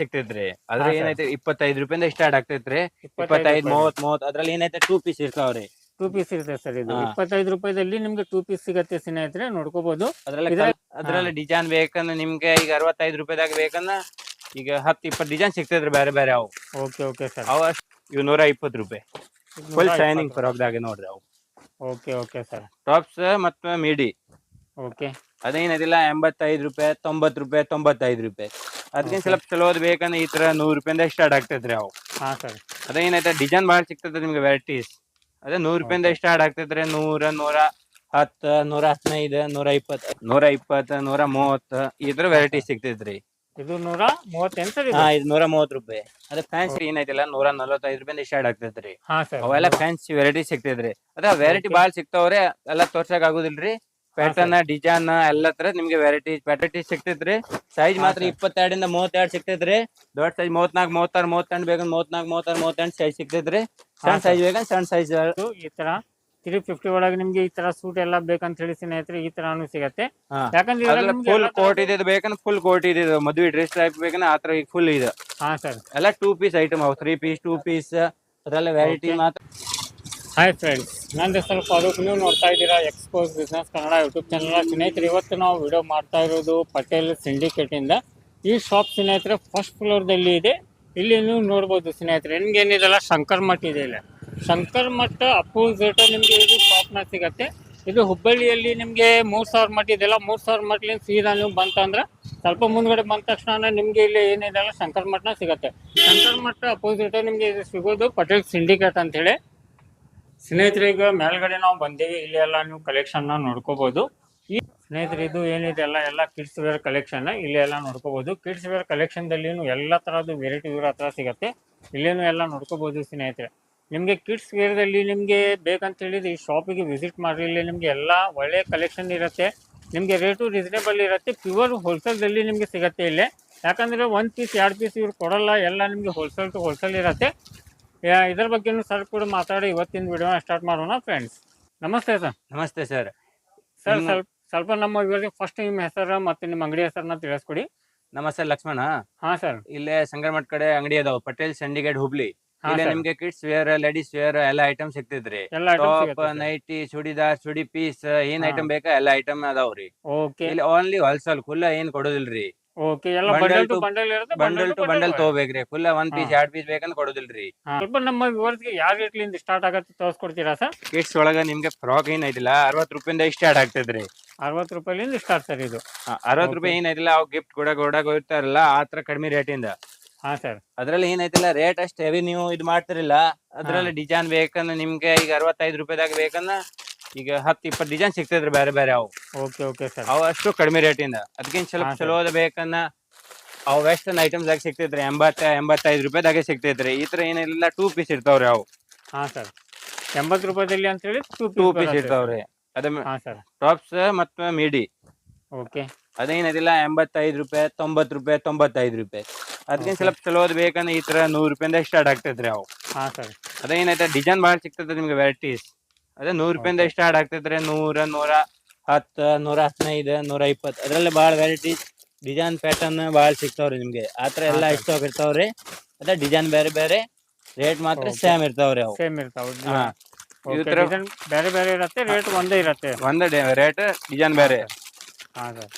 ಸಿಗ್ತೈತ್ರಿ ಅದ್ರ. ಏನೈತೆ ಇಪ್ಪತ್ತೈದು ರೂಪಾಯಿಂದ ಸ್ಟಾರ್ಟ್ ಆಗ್ತೈತ್ರಿ. ಇಪ್ಪತ್ತೈದು ಮೂವತ್ ಮೂವತ್ ಅದ್ರಲ್ಲಿ ಏನೈತೆ ಟೂ ಪೀಸ್ ಇರ್ತಾವ್ರಿ. ಟೂ ಪೀಸ್ ಇರುತ್ತೆ ಸರ್ ಇದು. ಇಪ್ಪತ್ತೈದು ರೂಪಾಯಿದಲ್ಲಿ ನಿಮ್ಗೆ ಟೂ ಪೀಸ್ ಸಿಗತ್ತೆ ಸ್ನೇಹಿತರೆ ನೋಡ್ಕೋಬಹುದು ಅದ್ರಲ್ಲಿ ಡಿಸೈನ್ ಬೇಕಂದ್ರೆ ನಿಮ್ಗೆ ಈಗ ಅರವತ್ತೈದು ರೂಪಾಯಿದಾಗ ಬೇಕಂದ್ರೆ ಈಗ ಹತ್ತು ಇಪ್ಪತ್ತು ಡಿಸೈನ್ ಸಿಗ್ತೈತ್ರಿ ಬೇರೆ ಬೇರೆ ಅವು. Okay okay sir. ಅವ ಇವ್ ನೂರ ಇಪ್ಪತ್ತು ರೂಪಾಯಿ. ಫುಲ್ ಶೈನಿಂಗ್ ಪರವಾಗ್ದಾಗ ನೋಡ್ರಿ ಅವು. Okay okay sir. ಟಾಪ್ಸ್ ಮತ್ತು ಮಿಡಿ ಓಕೆ ಅದೇನದಿಲ್ಲ ಎಂಬತ್ತೈದು ರೂಪಾಯಿ ತೊಂಬತ್ತು ರೂಪಾಯಿ ತೊಂಬತ್ತೈದು ರೂಪಾಯಿ. ಅದಕ್ಕಿಂತ ಸ್ವಲ್ಪ ಚಲೋದ್ ಬೇಕಂದ್ರೆ ಈ ತರ ನೂರು ರೂಪಾಯಿಂದ ಸ್ಟಾರ್ಟ್ ಆಗ್ತೈತ್ರಿ ಅವು. ಹಾ ಸರ್. ಅದೇನೈತೆ ಡಿಸೈನ್ ಬಹಳ ಸಿಗ್ತೈತೆ ನಿಮ್ಗೆ ವೆರೈಟೀಸ್ ಅದೇ ನೂರ್ ರೂಪಾಯಿಂದ ಸ್ಟಾರ್ಟ್ ಆಗ್ತೈತ್ರಿ ನೂರ ನೂರ ಹತ್ತ ನೂರ ಹದಿನೈದು ನೂರ ಇಪ್ಪತ್ತು ನೂರ ಇಪ್ಪತ್ತು ನೂರ ಮೂವತ್ತು ಈ ತರ ವೆರೈಟಿ ಸಿಗ್ತೈತ್ರಿ. ಇದು ನೂರ ಮೂವತ್ತೆಂಟು ಸರ್ ಇದು? ಹಾ ಇದು ನೂರ ಮೂವತ್ತು ರೂಪಾಯಿ. ಅದೇ ಫ್ಯಾನ್ಸಿ ಏನೈತಿಲ್ಲ ನೂರ ನಲವತ್ತೈದು ರೂಪಾಯಿಂದ ಸ್ಟಾರ್ಟ್ ಆಗ್ತೈತ್ರಿ. ಹಾ ಸರ್. ಅವೆಲ್ಲ ಫ್ಯಾನ್ಸಿ ವೆರೈಟಿ ಸಿಗ್ತೈತ್ರಿ. ಅದ ವೆರೈಟಿ ಬಹಳ ಸಿಗ್ತಾವ್ರಿ ಎಲ್ಲ ತೋರ್ಸಕ್ ಆಗುದಿಲ್ರಿ. ಪ್ಯಾಟರ್ನ್ ಡಿಸೈನ್ ಎಲ್ಲ ತರ ನಿಮ್ಗೆ ವೆರೈಟಿ ವೆರೈಟಿ ಸಿಗ್ತೈತ್ರಿ. ಸೈಜ್ ಮಾತ್ರ ಇಪ್ಪತ್ತೆರಡಿಂದ ಮೂವತ್ತೆರಡು ಸಿಗ್ತೈತ್ರಿ. ದೊಡ್ಡ ಸೈಜ್ ಮೂವತ್ನಾಲ್ಕು ಮೂವತ್ತಾರು ಮೂವತ್ತೆಂಟು ಬೇಕಂದ್ರೆ ಮೂವತ್ನಾಲ್ಕು ಮೂವತ್ತಾರು ಮೂವತ್ತೆಂಟು ಸೈಜ್ ಸಿಕ್ತೈತ್ರಿ ಸಣ್ಣ ಸೈಜ್ ಬೇಕಂದ್ರೆ ಸಣ್ಣ ಸೈಜ್ ಈ ತರ ತ್ರೀ ಫಿಫ್ಟಿ ಒಳಗೆ ನಿಮ್ಗೆ ಈ ತರ ಸೂಟ್ ಎಲ್ಲ ಬೇಕಂತ ಹೇಳಿ ಸ್ನೇಹಿತರೆ ಈ ತರಾನು ಸಿಗತ್ತೆ. ಯಾಕಂದ್ರೆ ಫುಲ್ ಕೋಟ್ ಇದ್ ಬೇಕಂದ್ರೆ ಫುಲ್ ಕೋಟ್ ಇದ್ ಇದು ಮದ್ವೆ ಡ್ರೆಸ್ ಟೈಪ್ ಬೇಕಂದ್ರೆ ಆತರ ಈಗ ಫುಲ್ ಇದೆ. ಹಾ ಸರ್. ಎಲ್ಲ ಟೂ ಪೀಸ್ ಐಟಮ್ ಅವು ತ್ರೀ ಪೀಸ್ ಟೂ ಪೀಸ್ ಅದೆಲ್ಲ ವೆರೈಟಿ ಮಾತ್ರ. ಹಾಯ್ ಫ್ರೆಂಡ್ಸ್ ನನ್ನ ಹೆಸರು ಫಾರೂಕ್ ನೀವು ನೋಡ್ತಾ ಇದ್ದೀರಾ Expose business Kannada YouTube channel ಸ್ನೇಹಿತರೆ, ಇವತ್ತು ನಾವು ವಿಡಿಯೋ ಮಾಡ್ತಾ ಇರೋದು ಪಟೇಲ್ ಸಿಂಡಿಕೇಟಿಂದ ಈ ಶಾಪ್ ಸ್ನೇಹಿತರೆ ಫಸ್ಟ್ ಫ್ಲೋರ್ದಲ್ಲಿ ಇದೆ. ಇಲ್ಲಿ ನೀವು ನೋಡ್ಬೋದು ಸ್ನೇಹಿತರೆ, ನಿಮ್ಗೆ ಏನಿದೆಲ್ಲ ಶಂಕರ್ ಮಠ ಇದೆ ಇಲ್ಲ. ಶಂಕರ್ ಮಠ ಅಪೋಸಿಟ್ ನಿಮಗೆ ಇದು ಶಾಪ್ನ ಸಿಗತ್ತೆ. ಇದು ಹುಬ್ಬಳ್ಳಿಯಲ್ಲಿ ನಿಮಗೆ ಮೂರು ಸಾವಿರ ಮಠ ಇದೆಲ್ಲ ಮೂರು ಸಾವಿರ ಮಠಲಿಂದ ಸೀದಾ ನೀವು ಬಂತಂದ್ರೆ ಸ್ವಲ್ಪ ಮುಂದ್ಗಡೆ ಬಂದ ತಕ್ಷಣ ನಿಮಗೆ ಇಲ್ಲಿ ಏನಿದೆಲ್ಲ ಶಂಕರ್ ಮಠನ ಸಿಗತ್ತೆ. ಶಂಕರ್ ಮಠ ಅಪೋಸಿಟ್ ನಿಮಗೆ ಇದು ಸಿಗೋದು ಪಟೇಲ್ ಸಿಂಡಿಕೇಟ್ ಅಂತ ಹೇಳಿ. ಸ್ನೇಹಿತರೆ ಈಗ ಮೇಲ್ಗಡೆ ನಾವು ಬಂದೇವಿ, ಇಲ್ಲಿ ಎಲ್ಲ ನೀವು ಕಲೆಕ್ಷನ್ ನೋಡ್ಕೋಬಹುದು ಈ ಸ್ನೇಹಿತರೆ ಇದು ಏನಿದೆ, ಎಲ್ಲ ಎಲ್ಲ ಕಿಡ್ಸ್ ವೇರ್ ಕಲೆಕ್ಷನ್ ಇಲ್ಲಿ ಎಲ್ಲ ನೋಡ್ಕೋಬಹುದು ಕಿಡ್ಸ್ ವೇರ್ ಕಲೆಕ್ಷನ್ ದಲ್ಲಿ ಎಲ್ಲ ತರಹದ ವೆರೈಟಿ ಇವ್ರ ಹತ್ರ ಸಿಗತ್ತೆ. ಇಲ್ಲೇನು ಎಲ್ಲ ನೋಡ್ಕೋಬಹುದು ಸ್ನೇಹಿತರೆ. ನಿಮಗೆ ಕಿಡ್ಸ್ ವೇರ್ದಲ್ಲಿ ನಿಮಗೆ ಬೇಕಂತ ಹೇಳಿದ್ರೆ ಈ ಶಾಪಿಗೆ ವಿಸಿಟ್ ಮಾಡ್ರಿ ಇಲ್ಲಿ ನಿಮಗೆ ಎಲ್ಲ ಒಳ್ಳೆ ಕಲೆಕ್ಷನ್ ಇರುತ್ತೆ. ನಿಮಗೆ ರೇಟು ರೀಸನೇಬಲ್ ಇರುತ್ತೆ. ಪ್ಯೂರ್ ಹೋಲ್ಸೇಲ್ದಲ್ಲಿ ನಿಮಗೆ ಸಿಗತ್ತೆ ಇಲ್ಲೇ. ಯಾಕಂದ್ರೆ ಒಂದು ಪೀಸ್ ಎರಡು ಪೀಸ್ ಇವ್ರು ಕೊಡಲ್ಲ, ಎಲ್ಲ ನಿಮಗೆ ಹೋಲ್ಸೇಲ್ ಟು ಹೋಲ್ಸೇಲ್ ಇರುತ್ತೆ. ಇದ್ರ ಬಗ್ಗೆನೂ ಸರ್ ಕೂಡ ಮಾತಾಡಿ ಇವತ್ತಿನ ವಿಡಿಯೋ ಸ್ಟಾರ್ಟ್ ಮಾಡೋಣ ಫ್ರೆಂಡ್ಸ್ ನಮಸ್ತೆ ಸರ್ ನಮಸ್ತೆ ಸರ್ ಸರ್ ಸ್ವಲ್ಪ ಸ್ವಲ್ಪ ನಮ್ಮ ಇವರಿಗೆ ಫಸ್ಟ್ ನಿಮ್ಮ ಹೆಸರು ಮತ್ತೆ ನಿಮ್ಮ ಅಂಗಡಿ ಹೆಸರನ್ನ ತಿಳಿಸ್ಕೊಡಿ. ನಮಸ್ತೆ ಲಕ್ಷ್ಮಣ. ಹಾ ಸರ್ ಇಲ್ಲೇ ಸಂಗ್ರಮಠ ಕಡೆ ಅಂಗಡಿ ಅದಾವ ಪಟೇಲ್ ಚಂಡಿಗಡ್ ಹುಬ್ಳಿ. ಇಲ್ಲೇ ನಿಮ್ಗೆ ಕಿಡ್ಸ್ ವೇರ್ ಲೇಡೀಸ್ ವೇರ್ ಎಲ್ಲ ಐಟಮ್ ಸಿಗ್ತೈತ್ರಿ. ಎಲ್ಲ ಐಟಮ್ ಟಾಪ್ ಸಿಗುತ್ತೆ ನೈಟಿ ಚೂಡಿದಾರ್ ಚೂಡಿ ಪೀಸ್ ಏನ್ ಹಾ. ಐಟಮ್ ಬೇಕಾ ಎಲ್ಲ ಐಟಮ್ ಅದಾವ್ರಿ. ಓಕೆ ಇಲ್ಲಿ ಓನ್ಲಿ ಹೋಲ್ಸೇಲ್ ಫುಲ್ ಏನ್ ಕೊಡೋದಿಲ್ರಿ. ಓಕೆ ಎಲ್ಲ ಬಂಡಲ್ ಟು ಬಂಡಲ್ ಇರುತ್ತೆ ಬಂಡಲ್ ಟು ಬಂಡಲ್ ತಗೋಬೇಕ್ರಿ ಫುಲ್ ಒಂದ್ ಪೀಸ್. ಎರಡ್ ಪೀಸ್ ಬೇಕಂತ ಕೊಡೋದಿಲ್ರಿ ಸ್ವಲ್ಪ ನಮ್ಮ ವಿವರ್ಸ್ಗೆ ಯಾವ ರೇಟ್ಲಿಂದ ಸ್ಟಾರ್ಟ್ ಆಗತ್ತೆ ತೋರಿಸ್ಕೊಡ್ತೀರಾ ಸರ್? ಕಿಡ್ಸ್ ಒಳಗ ನಿಮ್ಗೆ ಫ್ರಾಕ್ ಏನ್ ಐತಿಲ್ಲ ಅರವತ್ ರೂಪಾಯಿಂದ ಸ್ಟಾರ್ಟ್ ಆಗ್ತೈತ್ರಿ ಅರವತ್ ರೂಪಾಯಿಂದ ಸ್ಟಾರ್ಟ್ ಸರ್ ಇದು. ಅರವತ್. ರೂಪಾಯಿ ಏನ್ ಐತಿಲ್ಲ ಅವ್ ಗಿಫ್ಟ್ ಕೊಡಕ್ ಕೊಡಕ್ ಹೋಗ್ತಾರಲ್ಲ ಆತರ ಕಡಿಮೆ ರೇಟಿಂದ ಹಾ ಸರ್. ಅದ್ರಲ್ಲಿ ಏನೈತಿಲ್ಲ ರೇಟ್ ಅಷ್ಟು ಹೆವಿ ನೀವು ಇದು ಮಾಡ್ತಿರಲ್ಲ ಅದ್ರಲ್ಲಿ ಡಿಸೈನ್ ಬೇಕಂದ್ರೆ ನಿಮ್ಗೆ ಈಗ ಅರವತ್ತೈದು ರೂಪಾಯಿದಾಗ ಬೇಕಂದ್ರೆ ಈಗ ಹತ್ತು ಇಪ್ಪತ್ತು ಡಿಸೈನ್ ಸಿಗ್ತದ್ರಿ ಬೇರೆ ಬೇರೆ ಅವು. ಓಕೆ ಓಕೆ ಸರ್ ಅವು ಅಷ್ಟು ಕಡಿಮೆ ರೇಟಿಂದ ಅದಕ್ಕಿಂತ ಸ್ವಲ್ಪ ಚಲೋ ಅದ ಬೇಕನ್ನ ಅವು ವೆಸ್ಟರ್ನ್ ಐಟಮ್ಸ್ ಆಗಿ ಸಿಗ್ತೈತ್ರಿ ಎಂಬತ್ತ ಎಂಬತ್ತೈದು ರೂಪಾಯಿದಾಗೆ ಸಿಗ್ತೈತ್ರಿ ಈ ತರ ಏನಿಲ್ಲ ಟೂ ಪೀಸ್ ಇರ್ತಾವ್ರಿ ಅವು. ಹಾ ಸರ್ ಎಂಬತ್ತು ರೂಪಾಯಿದಲ್ಲಿ ಅಂತ ಹೇಳಿ ಟೂ ಟೂ ಪೀಸ್ ಇರ್ತಾವ್ರಿ. ಅದ ಹಾ ಸರ್ ಟಾಪ್ಸ್ ಮತ್ತು ಮಿಡಿ ಓಕೆ ಅದೇನದಿಲ್ಲ ಎಂಬತ್ತೈದು ರೂಪಾಯಿ ತೊಂಬತ್ತು ರೂಪಾಯಿ ತೊಂಬತ್ತೈದು ರೂಪಾಯಿ. ಅದಕ್ಕಿಂತ. ಸ್ವಲ್ಪ ಚಲೋದ್ ಬೇಕಂದ್ರೆ ಈ ತರ ನೂರು ರೂಪಾಯಿಂದ ಸ್ಟಾರ್ಟ್ ಆಗ್ತೈತ್ರಿ ಅವು. ಹಾ ಸರ್ ಅದೇನೈತೆ ಡಿಸೈನ್ ಭಾಳ ಸಿಗ್ತದೆ ನಿಮ್ಗೆ ವೆರೈಟೀಸ್ ಅದೇ ನೂರ್ ರೂಪಾಯಿಂದ. ಸ್ಟಾರ್ಟ್ ಆಗ್ತೈತ್ರಿ ನೂರ ನೂರ ಹತ್ತ ನೂರ ಹದಿನೈದು ನೂರ ಇಪ್ಪತ್ತು. ಅದರಲ್ಲಿ ಭಾಳ ವೆರೈಟಿ ಡಿಸೈನ್ ಪ್ಯಾಟರ್ನ್ ಭಾಳ ಸಿಗ್ತಾವ್ರಿ ನಿಮ್ಗೆ. ಆತರ ಎಲ್ಲಾ. ಇಷ್ಟ ಇರ್ತಾವ್ರಿ. ಅದೇ ಡಿಸೈನ್ ಬೇರೆ ಬೇರೆ ರೇಟ್ ಮಾತ್ರ ಸೇಮ್ ಇರ್ತಾವ್ರಿ ಅವು. ಸೇಮ್ ಇರ್ತಾವ. ಹಾ. ಬೇರೆ ಬೇರೆ ಇರತ್ತೆ ರೇಟ್ ಒಂದೇ ಇರತ್ತೆ. ಒಂದೇ ರೇಟ್ ಡಿಸೈನ್ ಬೇರೆ. ಹಾ ಸರ್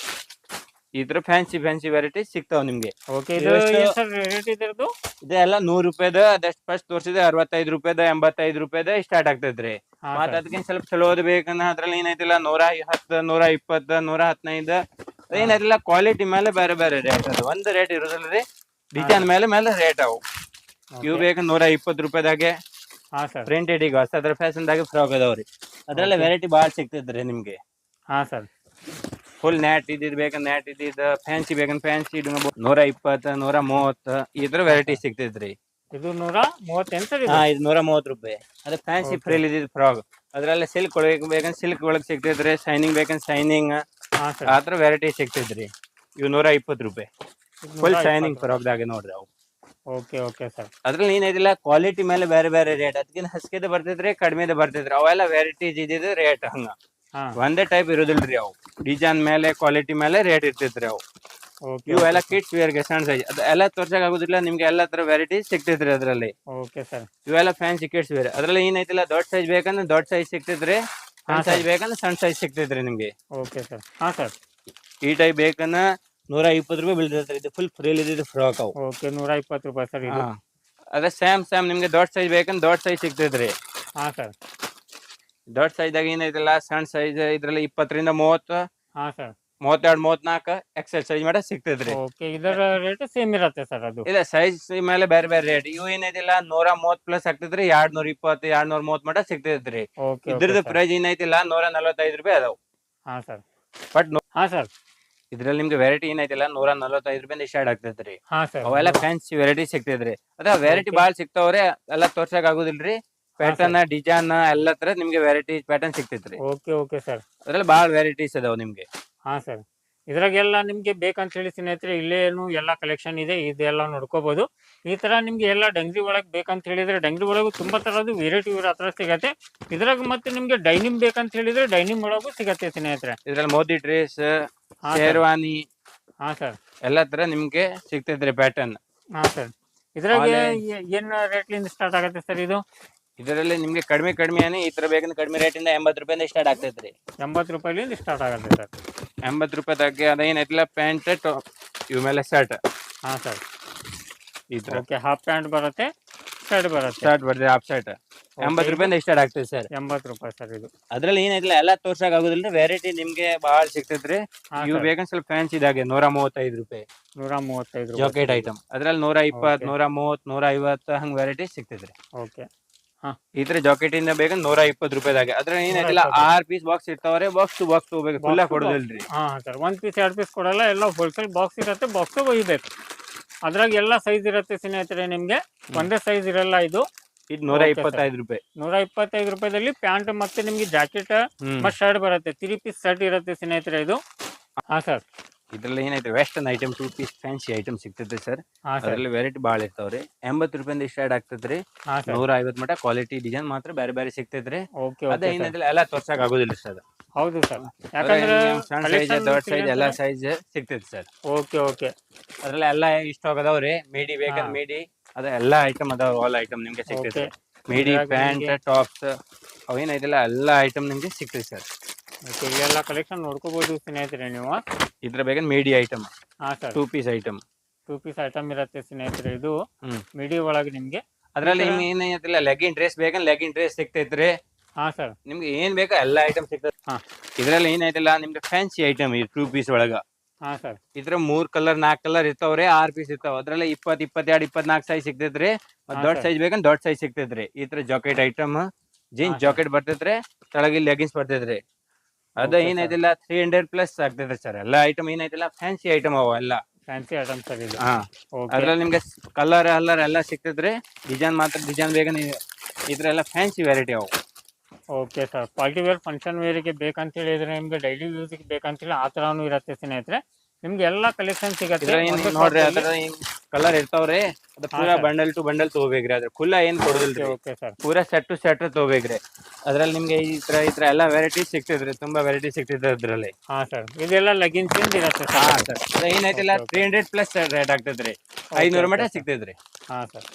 ಈ ತರ ಫ್ಯಾನ್ಸಿ ಫ್ಯಾನ್ಸಿ ವೆರೈಟಿ ಸಿಗ್ತಾವ ನಿಮ್ಗೆ. ಓಕೆ ಇದು ಎಷ್ಟು- ಏನ್ ಸರ್ ರೇಟ್ ಇದ್ರದ್ದು ಇದೆಲ್ಲ ನೂರ್ ರೂಪಾಯ್ದ ಅದಷ್ಟು ಫಸ್ಟ್ ತೋರಿಸಿದ್ರೆ ಅರವತ್ತೈದು ರೂಪಾಯ್ದ ಎಂಬತ್ತೈದು ರೂಪಾಯ್ದ ಸ್ಟಾರ್ಟ್ ಆಗ್ತದ್ರಿ ಮತ್ತ ಅದಕ್ಕಿಂತ ಸ್ವಲ್ಪ ಚಲೋದ್ ಬೇಕಂದ್ರೆ ಅದ್ರಲ್ಲಿ ಏನೈತಿಲ್ಲ ನೂರ ಹತ್ತು ನೂರ ಇಪ್ಪತ್ತು ನೂರ ಹದಿನೈದು ಏನೈತಿಲ್ಲ ಕ್ವಾಲಿಟಿ ಮೇಲೆ ಬೇರೆ ಬೇರೆ ರೇಟ್ ಅದು. ಒಂದ್ ರೇಟ್ ಇರೋದಿಲ್ಲ ರೀ ಡಿಸೈನ್ ಮೇಲೆ ಮೇಲೆ ರೇಟ್ ಅವು. ಇವು ಬೇಕು ನೂರ ಇಪ್ಪತ್ತು ರೂಪಾಯಿದಾಗೆ. ಹಾ ಸರ್. ಪ್ರಿಂಟೆಡ್ ಈಗ ಹೊಸ ಅದ್ರ ಫ್ಯಾಷನ್ದಾಗೆ ಫ್ರಾಕ್ ಅದಾವ್ರಿ. ಅದ್ರಲ್ಲ. ವೆರೈಟಿ ಭಾಳ ಸಿಗ್ತೈತ್ರಿ ನಿಮ್ಗೆ. ಹಾ ಸರ್. ಫುಲ್ ನ್ಯಾಟ್ ಇದ್ದಿದ್ ಬೇಕಂದ್ರೆ ನ್ಯಾಟ್ ಇದ್ದಿದ್ ಫ್ಯಾನ್ಸಿ ಬೇಕಂದ್ರೆ ಫ್ಯಾನ್ಸಿ ನೂರ ಇಪ್ಪತ್ ನೂರ ಮೂವತ್ತ ಈ ತರ ವೆರೈಟಿ ಸಿಗ್ತೈತ್ರಿ. ಇದು ನೂರ ಮೂವತ್ತೆಂಟು ಹಾ ಇದು ನೂರ ಮೂವತ್ತು ರೂಪಾಯಿ. ಅದೇ ಫ್ಯಾನ್ಸಿ ಫ್ರೀಲ್ ಇದ್ದಿದ್ ಫ್ರಾಗ್ ಅದ್ರಲ್ಲಿ ಸಿಲ್ಕ್ ಒಳಗೆ ಬೇಕಂದ್ರೆ ಸಿಲ್ಕ್ ಒಳಗೆ ಸಿಗ್ತೈತ್ರಿ ಶೈನಿಂಗ್ ಬೇಕಂದ್ರೆ ಶೈನಿಂಗ್ ಆ ತರ ವೆರೈಟಿ ಸಿಗ್ತೈತ್ರಿ. ಇವ್ ನೂರ ಇಪ್ಪತ್ ರೂಪಾಯಿ. ಫುಲ್ ಶೈನಿಂಗ್ ಫ್ರಾಕ್ದಾಗೆ ನೋಡ್ರಿ ಅವು. ಓಕೆ ಓಕೆ ಸರ್ ಅದ್ರಲ್ಲಿ ಏನಿದಿಲ್ಲ ಕ್ವಾಲಿಟಿ ಮೇಲೆ ಬೇರೆ ಬೇರೆ ರೇಟ್ ಅದಕ್ಕಿಂತ ಹಸ್ಕಿದ ಬರ್ತೈತ್ರಿ ಕಡಿಮೆದ ಬರ್ತೈತ್ರಿ. ಅವೆಲ್ಲ ವೆರೈಟೀಸ್ ಇದ್ದಿದ್ದು ರೇಟ್ ಹಂಗ. ಒಂದೇ ಟೈಪ್ ಇರೋದಿಲ್ರಿ ಅವು. ಡಿಸೈನ್ ಮೇಲೆ ಕ್ವಾಲಿಟಿ ಮೇಲೆ ರೇಟ್ ಇರ್ತೈತ್ರಿ ಅವು. ಇವೆಲ್ಲ ಕಿಡ್ಸ್ ವೇರ್ಗೆ ಸಣ್ಣ ಸೈಜ್ ಅದು ಎಲ್ಲ ತೋರ್ಸಕ್ ಆಗುದಿಲ್ಲ ನಿಮ್ಗೆ ಎಲ್ಲ ತರ ವೆರೈಟಿ ಸಿಗ್ತೈತ್ರಿ ಅದ್ರಲ್ಲಿ. ಓಕೆ ಸರ್ ಇವೆಲ್ಲ ಫ್ಯಾನ್ಸಿ ಕಿಡ್ಸ್ ವೇರ್ ಅದ್ರಲ್ಲಿ ಏನೈತಿಲ್ಲ ದೊಡ್ಡ ಸೈಜ್ ಬೇಕಂದ್ರೆ ದೊಡ್ಡ ಸೈಜ್ ಸಿಗ್ತೈತ್ರಿ ಸಣ್ಣ ಸೈಜ್ ಬೇಕಂದ್ರೆ ಸಣ್ಣ ಸೈಜ್ ಸಿಗ್ತೈತ್ರಿ ನಿಮ್ಗೆ. ಓಕೆ ಸರ್ ಹಾ ಸರ್ ಈ ಟೈಪ್ ಬೇಕನ್ನ ನೂರ ಇಪ್ಪತ್ತು ರೂಪಾಯಿ ಬೀಳ್ತೈತ್ರಿ ಇದು ಫುಲ್ ಫ್ರೀಲ್ ಇದು ಫ್ರಾಕ್ ಅವು. ಓಕೆ ನೂರ ಇಪ್ಪತ್ತು ರೂಪಾಯಿ ಸರ್. ಅದೇ ಸ್ಯಾಮ್ ಸ್ಯಾಮ್ ನಿಮ್ಗೆ ದೊಡ್ಡ ಸೈಜ್ ಬೇಕಂದ್ರೆ ದೊಡ್ಡ ಸೈಜ್ ಸಿಗ್ತೈತ್ರಿ. ಹಾ ಸರ್ ದೊಡ್ಡ ಸೈಜಾಗ ಏನೈತಿಲ್ಲ ಸಣ್ಣ ಸೈಜ್ ಇದ್ರಲ್ಲಿ ಇಪ್ಪತ್ತರಿಂದ ಮೂವತ್ತು ಹಾಂ ಸರ್ ಮೂವತ್ತೆರಡು ಮೂವತ್ನಾಲ್ಕು ಎಕ್ಸೆಲ್ ಸೈಜ್ ಮಾಡ ಸಿಗ್ತೈತ್ರಿ ಓಕೆ ಇದರ ರೇಟ್ ಸೇಮ್ ಇರತ್ತೆ ಸರ್ ಅದು. ಇಲ್ಲ ಸೈಜ್ ಮೇಲೆ ಬೇರೆ ಬೇರೆ ರೇಟ್ ಇವು ಏನೈತಿಲ್ಲ ನೂರ ಮೂವತ್ ಪ್ಲಸ್ ಆಗ್ತೈತ್ರಿ ಎರಡ್ ನೂರ ಇಪ್ಪತ್ತು ಎರಡ್ ನೂರ ಮೂವತ್ ಮಟ ಸಿಗ್ತೈತ್ರಿ ಓಕೆ ಇದ್ರದ್ದು ಪ್ರೈಸ್ ಏನೈತಿಲ್ಲ ನೂರ ನಲವತ್ತೈದು ರೂಪಾಯಿ ಅದಾವ. ಹಾಂ ಸರ್ ಬಟ್ ಹಾ ಸರ್ ಇದ್ರಲ್ಲಿ ನಿಮ್ಗೆ ವೆರೈಟಿ ಏನೈತಿಲ್ಲ ನೂರ ನಲವತ್ತೈದು ರೂಪಾಯಿ ಸ್ಟಾರ್ಟ್ ಆಗ್ತೈತ್ರಿ ಹಾಂ ಸರ್ ಅವೆಲ್ಲ ಫ್ಯಾನ್ಸಿ ವೆರೈಟಿ ಸಿಗ್ತೈತ್ರಿ ಅದ ವೆರೈಟಿ ಬಾಳ್ ಸಿಗ್ತಾವ್ರಿ ಎಲ್ಲ ತೋರ್ಸಕ್ ಆಗುದಿಲ್ರಿ. ಪ್ಯಾಟರ್ನ್ ಡಿಸೈನ್ ಎಲ್ಲ ತರ ನಿಮ್ಗೆ ವೆರೈಟಿ ಪ್ಯಾಟರ್ನ್ ಸಿಗ್ತೈತ್ರಿ. Okay okay sir. ಅದ್ರಲ್ಲಿ ಬಹಳ ವೆರೈಟೀಸ್ ಅದಾವ ನಿಮ್ಗೆ. ಹಾ ಸರ್. ಇದ್ರಾಗೆಲ್ಲ ನಿಮಗೆ ಬೇಕಂತ ಹೇಳಿ ಸ್ನೇಹಿತರೆ ಇಲ್ಲೇನು ಎಲ್ಲ ಕಲೆಕ್ಷನ್ ಇದೆ ಇದೆಲ್ಲ ನೋಡ್ಕೋಬಹುದು ಈ ತರ ನಿಮ್ಗೆ ಎಲ್ಲ ಡಂಗ್ರಿ ಒಳಗೆ ಬೇಕಂತ ಹೇಳಿದ್ರೆ ಡಂಗ್ರಿ ಒಳಗೂ ತುಂಬಾ ತರದ್ದು ವೆರೈಟಿ ಇವ್ರ ಹತ್ರ ಸಿಗತ್ತೆ. ಇದ್ರಾಗ ಮತ್ತೆ ನಿಮ್ಗೆ ಡೈನಿಮ್ ಬೇಕಂತ ಹೇಳಿದ್ರೆ ಡೈನಿಂಗ್ ಒಳಗೂ ಸಿಗತ್ತೆ ಸ್ನೇಹಿತರೆ. ಇದ್ರಲ್ಲಿ ಮೋದಿ ಡ್ರೆಸ್ ಶೇರ್ವಾನಿ ಹಾ ಸರ್. ಎಲ್ಲ ತರ ನಿಮ್ಗೆ ಸಿಗ್ತೈತ್ರಿ ಪ್ಯಾಟರ್ನ್ ಹಾ ಸರ್. ಇದ್ರಾಗ ಏನ್ ರೇಟ್ ಏನ್ ರೇಟ್ಲಿಂದ ಸ್ಟಾರ್ಟ್ ಆಗತ್ತೆ ಸರ್ ಇದು? ಇದರಲ್ಲಿ ನಿಮ್ಗೆ ಕಡಿಮೆ ಕಡಿಮೆ ಈ ತರ ಬೇಕಂದ್ರೆ ಕಡಿಮೆ ರೇಟ್ ಇಂದ ಎಂಬತ್ತು ರೂಪಾಯಿಂದ ಸ್ಟಾರ್ಟ್ ಆಗ್ತೈತ್ರಿ. ಎಂಬತ್ತು ರೂಪಾಯಿಲಿಂದ ಸ್ಟಾರ್ಟ್ ಆಗುತ್ತೆ ಸರ್. ಎಂಬತ್ತು ರೂಪಾಯಿದಾಗೆ ಅದೇನೈತಿಲ್ಲ ಪ್ಯಾಂಟ್ ಇವ್ ಮೇಲೆ ಶರ್ಟ್ ಹಾಂ ಸರ್. ಈ ಥರ. ಓಕೆ ಹಾಫ್ ಪ್ಯಾಂಟ್ ಬರುತ್ತೆ ಶರ್ಟ್ ಬರುತ್ತೆ. ಶರ್ಟ್ ಬರ್ತದೆ ಹಾಫ್ ಶರ್ಟ್ ಎಂಬತ್ತು ರೂಪಾಯಿಂದ ಸ್ಟಾರ್ಟ್ ಆಗ್ತದೆ ಸರ್. ಎಂಬತ್ತು ರೂಪಾಯಿ ಸರ್ ಇದು. ಅದ್ರಲ್ಲಿ ಏನೈತಿಲ್ಲ ಎಲ್ಲಾ ತೋರ್ಸಕ್ ಆಗುದಿಲ್ಲ ವೆರೈಟಿ ನಿಮ್ಗೆ ಬಹಳ ಸಿಗ್ತೈತ್ರಿ. ಇವು ಬೇಕಂದ್ರೆ ಸ್ವಲ್ಪ ಫ್ಯಾನ್ಸಿ ಇದಾಗೆ ನೂರ ಮೂವತ್ತೈದು ರೂಪಾಯಿ. ನೂರ ಮೂವತ್ತೈದು ರೂಪಾಯಿ ಜಾಕೆಟ್ ಐಟಮ್ ಅದ್ರಲ್ಲಿ ನೂರ ಇಪ್ಪತ್ತು. ನೂರ ಮೂವತ್ತು ನೂರ ಐವತ್ತು ಹಂಗೆ ವೆರೈಟಿ ಸಿಗ್ತೈತ್ರಿ. ಓಕೆ ಈ ತರ ಜಾಕೆಟ್ ಇಂದ ಬೇಗ ನೂರ ಇಪ್ಪತ್ತು ರೂಪಾಯಿದಾಗ ಅದ್ರ ಏನಾಯ್ತಿಲ್ಲ ಆರ್ ಪೀಸ್ ಬಾಕ್ಸ್ ಇರ್ತಾವ್ರೆ ಬಾಕ್ಸ್ ಟು ಬಾಕ್ಸ್ ತಗೋಬೇಕು ಫುಲ್ಲ. ಕೊಡೋದಿಲ್ರಿ. ಹಾ ಸರ್ ಒಂದ್ ಪೀಸ್ ಎರಡ್ ಪೀಸ್ ಕೊಡಲ್ಲ ಎಲ್ಲ ಹೋಲ್ಸೇಲ್ ಬಾಕ್ಸ್ ಇರತ್ತೆ ಬಾಕ್ಸ್ ಒಯ್ಬೇಕು. ಅದ್ರಾಗ ಎಲ್ಲ ಸೈಜ್ ಇರತ್ತೆ ಸ್ನೇಹಿತರೆ ನಿಮ್ಗೆ. ಒಂದೇ ಸೈಜ್ ಇರಲ್ಲ ಇದು. ಇದು ನೂರ. ಇಪ್ಪತ್ತೈದು ರೂಪಾಯಿ. ನೂರ ಇಪ್ಪತ್ತೈದು ರೂಪಾಯಿದಲ್ಲಿ ಪ್ಯಾಂಟ್ ಮತ್ತೆ ನಿಮ್ಗೆ ಜಾಕೆಟ್ ಮತ್ತೆ ಶರ್ಟ್ ಬರುತ್ತೆ. ತ್ರೀ ಪೀಸ್ ಶರ್ಟ್ ಇರುತ್ತೆ ಸ್ನೇಹಿತರೆ ಇದು. ಹಾ ಸರ್ ಇದ್ರಲ್ಲಿ ಏನೈತೆ western item two piece fancy item ಸಿಗ್ತೈತೆ ಸರ್ ಅದರಲ್ಲಿ ಸರ್ ಅದ್ರಲ್ಲಿ ವೆರೈಟಿ ಭಾಳ ಇರ್ತಾವ್ರಿ ಎಂಬತ್ತು ರೂಪಾಯಿಂದ ಸ್ಟಾರ್ಟ್ ಆಗ್ತೈತ್ರಿ ಹಾ ಸರ್ ನೂರ ಐವತ್ ಮಟ ಕ್ವಾಲಿಟಿ ಡಿಸೈನ್ ಮಾತ್ರ ಬೇರೆ ಬೇರೆ ಸಿಗ್ತೈತ್ರಿ ಓಕೆ ಅದ ಓಕೆ ಏನೈತಿಲ್ಲ ಎಲ್ಲ ತೋರ್ಸಕ್ ಆಗೋದಿಲ್ಲ ಸರ್ ಹೌದು ಸರ್ ಯಾಕಂದ್ರೆ ಸಣ್ಣ ಸೈಜ್ ದೊಡ್ಡ ಸೈಜ್ ಎಲ್ಲಾ ಸೈಜ್ ಸಿಗ್ತೈತಿ ಸರ್ ಓಕೆ ಓಕೆ ಅದ್ರಲ್ಲಿ ಎಲ್ಲ ಇಷ್ಟ ಆಗದವ್ರಿ ಮೀಡಿ ಬೇಕಾದ್ರೆ ಹಾ. ಮೀಡಿ ಅದ ಎಲ್ಲಾ ಐಟಮ್ ಅದಾವ ಆಲ್ ಐಟಮ್ ನಿಮ್ಗೆ ಸಿಗ್ತೈತಿ ಮೇಡಿ ಮೀಡಿ ಇದ್ರಾಗ ಪ್ಯಾಂಟ್ ನಿಮ್ಗೆ- ಟಾಪ್ಸ್ ಅವೇನೈತಿಲ್ಲ ಎಲ್ಲಾ ಐಟಮ್ ನಿಮ್ಗೆ ಸಿಗ್ತೈತಿ ಸರ್ ಓಕೆ ಇಲ್ಲೆಲ್ಲ ಕಲೆಕ್ಷನ್ ನೋಡ್ಕೋಬಹುದು ಸ್ನೇಹಿತರೆ ನೀವು. ಇದ್ರ ಬೇಗ ಮೀಡಿ ಐಟಮ್ ಹಾ sir. Two piece item two piece item ಇರುತ್ತೆ ಸ್ನೇಹಿತರೆ ಇದು. ಮೀಡಿ ಒಳಗೆ ನಿಮ್ಗೆ. ಅದ್ರಲ್ಲಿ ಏನೈತಿಲ್ಲ ಲೆಗಿನ್ ಡ್ರೆಸ್ ಬೇಕಂದ್ರೆ ಲೆಗಿನ್ ಡ್ರೆಸ್ ಸಿಗ್ತೈತ್ರಿ. ಹಾ ಸರ್. ನಿಮ್ಗೆ ಏನ್ ಬೇಕೋ ಎಲ್ಲಾ ಐಟಮ್ ಸಿಗ್ತದೆ ಹಾ. ಇದ್ರಲ್ಲಿ ಏನೈತಿಲ್ಲ ನಿಮ್ಗೆ ಫ್ಯಾನ್ಸಿ ಐಟಮ್ ಈ ಟೂ ಪೀಸ್ ಒಳಗ. ಹಾ ಸರ್. ಇದ್ರ ಮೂರ್ ಕಲರ್ ನಾಲ್ಕ್ ಕಲರ್ ಇರ್ತಾವ್ರಿ ಆರ್ ಪೀಸ್ ಇರ್ತಾವ. ಅದ್ರಲ್ಲಿ ಇಪ್ಪತ್ ಇಪ್ಪತ್ತೆರಡು ಇಪ್ಪತ್ನಾಲ್ಕು ಸೈಜ್ ಸಿಗ್ತೈತ್ರಿ. ದೊಡ್ಡ ಸೈಜ್ ಬೇಕಂದ್ರೆ ದೊಡ್ಡ ಸೈಜ್ ಸಿಗ್ತೈತ್ರಿ. ಈ ತರ ಜಾಕೆಟ್ ಐಟಮ್ ಜೀನ್ಸ್ ಜಾಕೆಟ್ ಬರ್ತೈತ್ರಿ ತಳಗಿ ಲೆಗಿನ್ಸ್ ಬರ್ತೈತ್ರಿ. ಅದ. ಏನೈತಿಲ್ಲ ತ್ರೀ ಹಂಡ್ರೆಡ್ ಪ್ಲಸ್ ಆಗ್ತದೆ ಸರ್ ಎಲ್ಲಾ ಐಟಮ್ ಏನೈತಿಲ್ಲ ಫ್ಯಾನ್ಸಿ ಐಟಮ್ ಅವ ಎಲ್ಲ. ಫ್ಯಾನ್ಸಿ ಐಟಮ್ ಸರ್ ಇದು ಹಾ ಅದ್ರಲ್ಲಿ ನಿಮ್ಗೆ ಕಲರ್ ಅಲ್ಲರ್ ಎಲ್ಲ ಸಿಗ್ತದ್ರಿ ಡಿಸೈನ್ ಮಾತ್ರ ಡಿಸೈನ್ ಬೇಗ ಇದ್ರ ಎಲ್ಲ ಫ್ಯಾನ್ಸಿ ವೆರೈಟಿ ಅವು. Okay sir party wear function ವೇರಿಗೆ ಬೇಕಂತ ಹೇಳಿದ್ರೆ ನಿಮ್ಗೆ ಡೈಲಿ ಯೂಸ್ಗೆ ಬೇಕಂತ ಹೇಳಿ ಆ ಥರನೂ ಇರುತ್ತೆ ಸ್ನೇಹಿತರೆ. ನಿಮ್ಗೆ ಎಲ್ಲ ಕಲೆಕ್ಷನ್ ಸಿಗತ್ತೆ. ನೋಡ್ರಿ ಅದ್ರ ಕಲರ್ ಇರ್ತಾವ್ರಿ ಅದ ಪೂರ ಬಂಡಲ್ ಟು ಬಂಡಲ್ ತಗೋಬೇಕ್ರಿ ಅದ್ರ ಖುಲ್ಲ ಏನ್ ಕೊಡುದಿಲ್ಲ ಕೊಡುದಿಲ್ರಿ. Okay sir. ಪೂರಾ ಸೆಟ್ ಟು ಸೆಟ್ ತಗೋಬೇಕ್ರಿ. ಅದ್ರಲ್ಲಿ ನಿಮ್ಗೆ ಈ ತರ ಈ ತರ ಎಲ್ಲಾ ವೆರೈಟಿ ಸಿಕ್ತಿದ್ರಿ ತುಂಬಾ ವೆರೈಟಿ ಸಿಗ್ತೈತೆ ಅದ್ರಲ್ಲಿ. ಹಾ ಸರ್ ಇದೆಲ್ಲ ಲಗಿನ್ ಇಂದ ಇರುತ್ತೆ ಹಾ ಸರ್ ಏನೈತಿಲ್ಲ. ತ್ರೀ ಹಂಡ್ರೆಡ್ ಪ್ಲಸ್ ರೇಟ್ ಆಗ್ತದ್ರಿ. ಐನೂರು ಮಟ್ಟ. ಸಿಗ್ತೈತ್ರಿ ಹಾ ಸರ್.